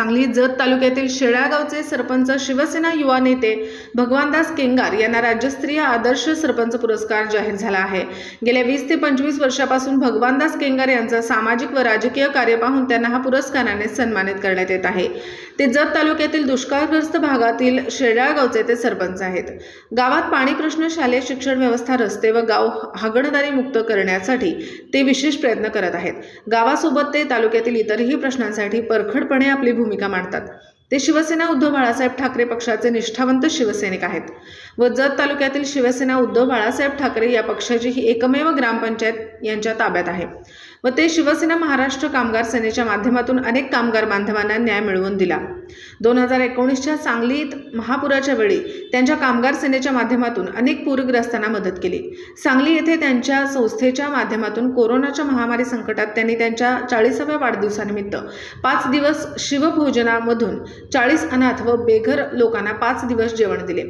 सांगली जत तालुक्यातील शेळागावचे सरपंच शिवसेना युवा नेते भगवानदास केंगार यांना राज्यस्तरीय आदर्श सरपंच पुरस्कार जाहीर झाला आहे. गेल्या वीस ते पंचवीस वर्षापासून भगवानदास केंगार यांचा सामाजिक व राजकीय कार्य पाहून त्यांना हा पुरस्काराने सन्मानित करण्यात येत आहे. ते जत तालुक्यातील दुष्काळग्रस्त भागातील शेळागावचे ते सरपंच आहेत. गावात पाणी प्रश्न शालेय शिक्षण व्यवस्था रस्ते व गाव हागणदारी मुक्त करण्यासाठी ते विशेष प्रयत्न करत आहेत. गावासोबत ते तालुक्यातील इतरही प्रश्नांसाठी परखडपणे आपली भूमिका मांडतात ते शिवसेना उद्धव बाळासाहेब ठाकरे पक्षाचे निष्ठावंत शिवसैनिक आहेत. व जत तालुक्यातील शिवसेना उद्धव बाळासाहेब ठाकरे या पक्षाची ही एकमेव ग्रामपंचायत यांच्या ताब्यात आहे. व ते शिवसेना महाराष्ट्र कामगार सेनेच्या माध्यमातून अनेक कामगार बांधवांना न्याय मिळवून दिला. दोन हजार एकोणीसच्या सांगलीत महापुराच्या वेळी त्यांच्या कामगार सेनेच्या माध्यमातून अनेक पूरग्रस्तांना मदत केली. सांगली येथे त्यांच्या संस्थेच्या माध्यमातून कोरोनाच्या महामारी संकटात त्यांनी त्यांच्या चाळीसाव्या वाढदिवसानिमित्त पाच दिवस शिवभोजनामधून चाळीस अनाथ व बेघर लोकांना पाच दिवस जेवण दिले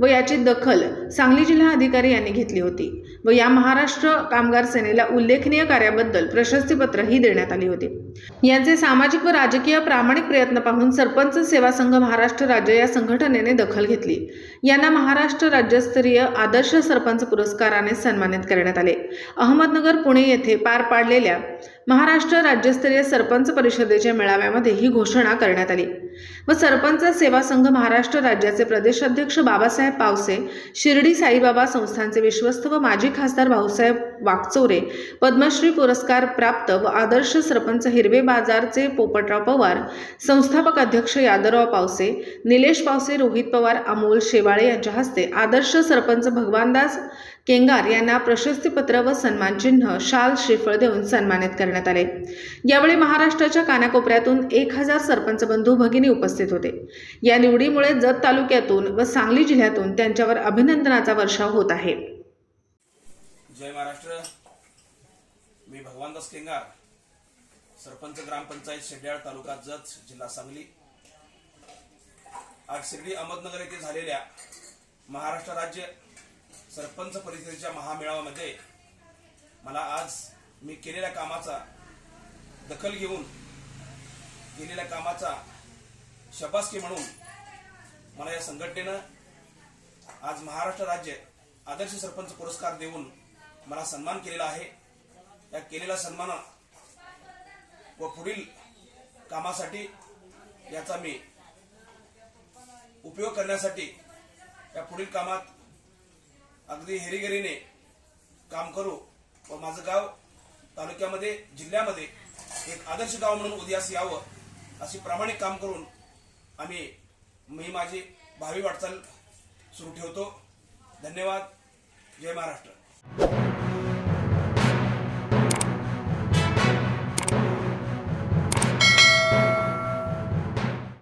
व याची दखल सांगली जिल्हा अधिकारी यांनी घेतली होती व या महाराष्ट्र कामगार सेनेला उल्लेखनीय कार्याबद्दल प्रशस्तीपत्रही देण्यात आली होती. यांचे सामाजिक व राजकीय प्रामाणिक प्रयत्न पाहून सरपंच सेवा संघ महाराष्ट्र राज्य या संघटनेने दखल घेतली. यांना महाराष्ट्र राज्यस्तरीय आदर्श सरपंच पुरस्काराने सन्मानित करण्यात आले. अहमदनगर पुणे येथे पार पाडलेल्या महाराष्ट्र राज्यस्तरीय सरपंच परिषदेच्या मेळाव्यामध्ये ही घोषणा करण्यात आली. व सरपंच सेवा संघ महाराष्ट्र राज्याचे प्रदेशाध्यक्ष बाबासाहेब पावसे शिर्डी साईबाबा संस्थांचे विश्वस्त व माजी खासदार भाऊसाहेब वाकचोरे पद्मश्री पुरस्कार प्राप्त व आदर्श सरपंच हिरवे बाजारचे पोपटराव पवार संस्थापक अध्यक्ष यादवराव पावसे निलेश पावसे रोहित पवार अमोल शेवाळे यांच्या हस्ते आदर्श सरपंच भगवानदास केंगार यांना प्रशस्तीपत्र व सन्मानचिन्ह शाल श्रीफळ देऊन सन्मानित करण्यात आले. यावेळी महाराष्ट्राच्या कानाकोपऱ्यातून एक हजार सरपंच बंधू भगिनी उपस्थित उपस्थित होते. या निवडीमुळे जत तालुक्यातून व सांगली जिल्ह्यातून त्यांच्यावर अभिनंदनाचा वर्षाव होत आहे. जय महाराष्ट्र. मी भगवानदास केंगार सरपंच ग्रामपंचायत शेड्याळ तालुका जत जिल्हा सांगली. आज शिर्डी अहमदनगर येथे झालेल्या महाराष्ट्र राज्य सरपंच परिषदेच्या महामेळाव्यामध्ये मला आज मी केलेल्या कामाचा दखल घेऊन केलेल्या कामाचा शबासकी म्हणून मला या संघटनेनं आज महाराष्ट्र राज्य आदर्श सरपंच पुरस्कार देऊन मला सन्मान केलेला आहे. या केलेल्या सन्मान व पुढील कामासाठी याचा मी उपयोग करण्यासाठी या पुढील कामात अगदी हेरीगिरीने काम करू व माझं गाव तालुक्यामध्ये जिल्ह्यामध्ये एक आदर्श गाव म्हणून उदयास यावं अशी प्रामाणिक काम करून आम्ही मी माझी भावी वाटचाल सुरू ठेवतो. धन्यवाद. जय महाराष्ट्र.